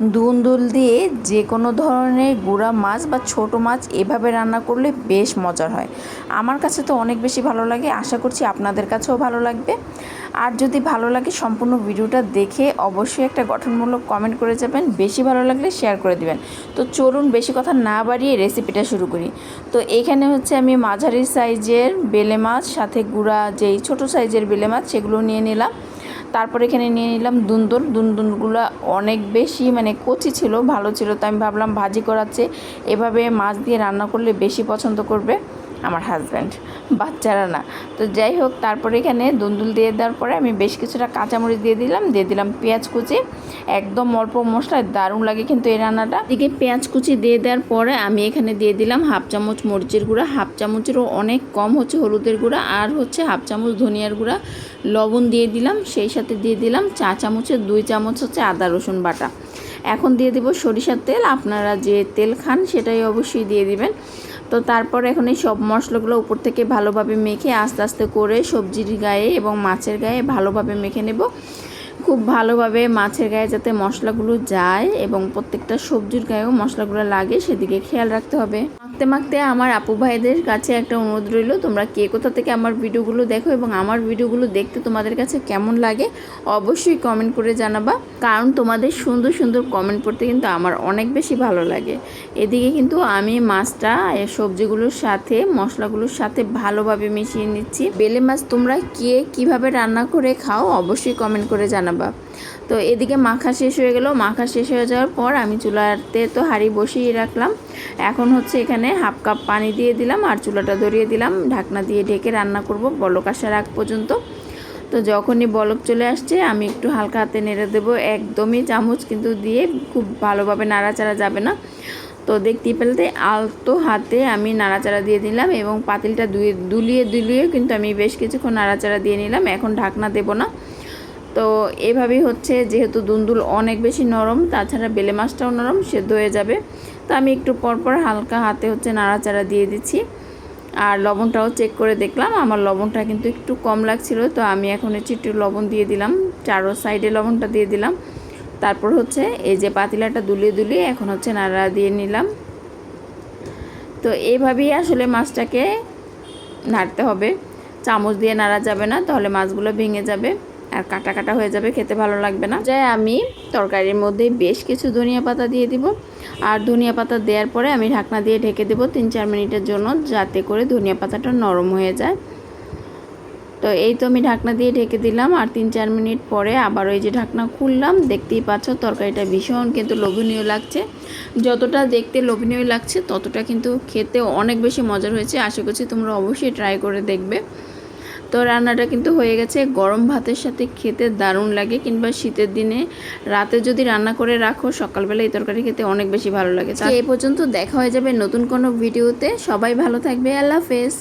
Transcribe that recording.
দুন্দুল দিয়ে যে কোনো ধরনের গুঁড়া মাছ বা ছোট মাছ এভাবে রান্না করলে বেশ মজার হয়। আমার কাছে তো অনেক বেশি ভালো লাগে, আশা করছি আপনাদের কাছেও ভালো লাগবে। আর যদি ভালো লাগে সম্পূর্ণ ভিডিওটা দেখে অবশ্যই একটা গঠনমূলক কমেন্ট করে যাবেন, বেশি ভালো লাগলে শেয়ার করে দিবেন। তো চলুন বেশি কথা না বাড়িয়ে রেসিপিটা শুরু করি। তো এখানে হচ্ছে আমি মাঝারি সাইজের বেলে মাছ, সাথে গুঁড়া যেই ছোট সাইজের বেলে মাছ সেগুলো নিয়ে নিলাম। তারপর এখানে নিয়ে নিলাম দুন্দুল। দুন্দুলগুলো অনেক বেশি মানে কচি ছিল, ভালো ছিল তো আমি ভাবলাম ভাজি করাচ্ছে এভাবে মাছ দিয়ে রান্না করলে বেশি পছন্দ করবে। আমার হাজব্যান্ড বাচ্চারা না। তো যাই হোক, তারপরে এখানে দুন্দুল দিয়ে দেওয়ার পরে আমি বেশ কিছুটা কাঁচামরিচ দিয়ে দিলাম দিয়ে দিলাম পেঁয়াজ কুচি। একদম অল্প মশলায়, দারুণ লাগে কিন্তু এই রান্নাটা। এদিকে পেঁয়াজ কুচি দিয়ে দেওয়ার পরে আমি এখানে দিয়ে দিলাম হাফ চামচ মরিচের গুঁড়া। হাফ চামচেরও অনেক কম হচ্ছে হলুদের গুঁড়া আর হচ্ছে হাফ চামচ ধনিয়ার গুঁড়া। লবণ দিয়ে দিলাম, সেই সাথে দিয়ে দিলাম চা চামচের দুই চামচ হচ্ছে আদা, রসুন বাটা। এখন দিয়ে দিব সরিষার তেল, আপনারা যে তেল খান সেটাই অবশ্যই দিয়ে দিবেন। তো তারপর এখন এই সব মশলাগুলো উপর থেকে ভালোভাবে মেখে আস্তে আস্তে করে সবজির গায়ে এবং মাছের গায়ে ভালোভাবে মেখে নেব। খুব ভালোভাবে মাছের গায়ে যাতে মশলাগুলো যায় এবং প্রত্যেকটা সবজির গায়েও মশলাগুলো লাগে, সেদিকে খেয়াল রাখতে হবে। মাখতে মাখতে আমার আপু ভাইদের কাছে একটা অনুরোধ রইল, তোমরা কে কোথা থেকে আমার ভিডিওগুলো দেখো এবং আমার ভিডিওগুলো দেখতে তোমাদের কাছে কেমন লাগে, অবশ্যই কমেন্ট করে জানাবা। কারণ তোমাদের সুন্দর সুন্দর কমেন্ট পড়তে কিন্তু আমার অনেক বেশি ভালো লাগে। এদিকে কিন্তু আমি মাছটা সবজিগুলোর সাথে, মশলাগুলোর সাথে ভালোভাবে মিশিয়ে নিচ্ছি। বেলে মাছ তোমরা কে কীভাবে রান্না করে খাও অবশ্যই কমেন্ট করে জানাবা। তো এদিকে মাখা শেষ হয়ে গেল। মাখা শেষ হয়ে যাওয়ার পর আমি চুলাতে তো হাঁড়ি বসিয়ে রাখলাম। এখন হচ্ছে এখানে হাফ কাপ পানি দিয়ে দিলাম আর চুলাটা ধরিয়ে দিলাম। ঢাকনা দিয়ে ঢেকে রান্না করব। বলক আসার আগ পর্যন্ত। তো যখনই বলক চলে আসছে, আমি একটু হালকা হাতে নেড়ে দেবো। একদমই চামচ কিন্তু দিয়ে খুব ভালোভাবে নাড়াচাড়া যাবে না। তো দেখতেই পেলতে আলতো হাতে আমি নাড়াচাড়া দিয়ে দিলাম এবং পাতিলটা দুলিয়ে দুলিয়ে কিন্তু আমি বেশ কিছুক্ষণ নাড়াচাড়া দিয়ে নিলাম। এখন ঢাকনা দেবো না। তো এভাবেই হচ্ছে, যেহেতু দুন্দুল অনেক বেশি নরম, তাছাড়া বেলে মাছটাও নরম, সেদ্ধ হয়ে যাবে। তো আমি একটু পরপর হালকা হাতে হচ্ছে নাড়াচাড়া দিয়ে দিচ্ছি। আর লবণটাও চেক করে দেখলাম, আমার লবণটা কিন্তু একটু কম লাগছিল, তো আমি এখন হচ্ছে একটু লবণ দিয়ে দিলাম, চারো সাইডে লবণটা দিয়ে দিলাম। তারপর হচ্ছে এই যে পাতিলাটা দুলিয়ে দুলিয়ে এখন হচ্ছে নাড়া দিয়ে নিলাম। তো এইভাবেই আসলে মাছটাকে নাড়তে হবে। চামচ দিয়ে নাড়া যাবে না, তাহলে মাছগুলো ভেঙে যাবে। আর কাটা কাটা হয়ে যাবে, খেতে ভালো লাগবে না। যাই আমি তরকারির মধ্যে বেশ কিছু ধনিয়া পাতা দিয়ে দিব। আর ধনিয়া পাতা দেওয়ার পরে আমি ঢাকনা দিয়ে ঢেকে দেবো তিন চার মিনিটের জন্য, যাতে করে ধনিয়া পাতাটা নরম হয়ে যায়। তো এই তো আমি ঢাকনা দিয়ে ঢেকে দিলাম, আর তিন চার মিনিট পরে আবার ওই যে ঢাকনা খুললাম, দেখতেই পাচ্ছ তরকারিটা ভীষণ কিন্তু লোভনীয় লাগছে। যতটা দেখতে লোভনীয় লাগছে, ততটা কিন্তু খেতে অনেক বেশি মজার হয়েছে। আশা করছি তোমরা অবশ্যই ট্রাই করে দেখবে। তো রান্নাটা কিন্তু হয়ে গেছে। গরম ভাতের সাথে খেতে দারুণ লাগে কিংবা শীতের দিনে রাতে যদি রান্না করে রাখো সকালবেলা এই তরকারি খেতে অনেক বেশি ভালো লাগে। এই পর্যন্ত দেখা হয়ে যাবে নতুন কোনো ভিডিওতে। সবাই ভালো থাকবে। আল্লাহ হাফেজ।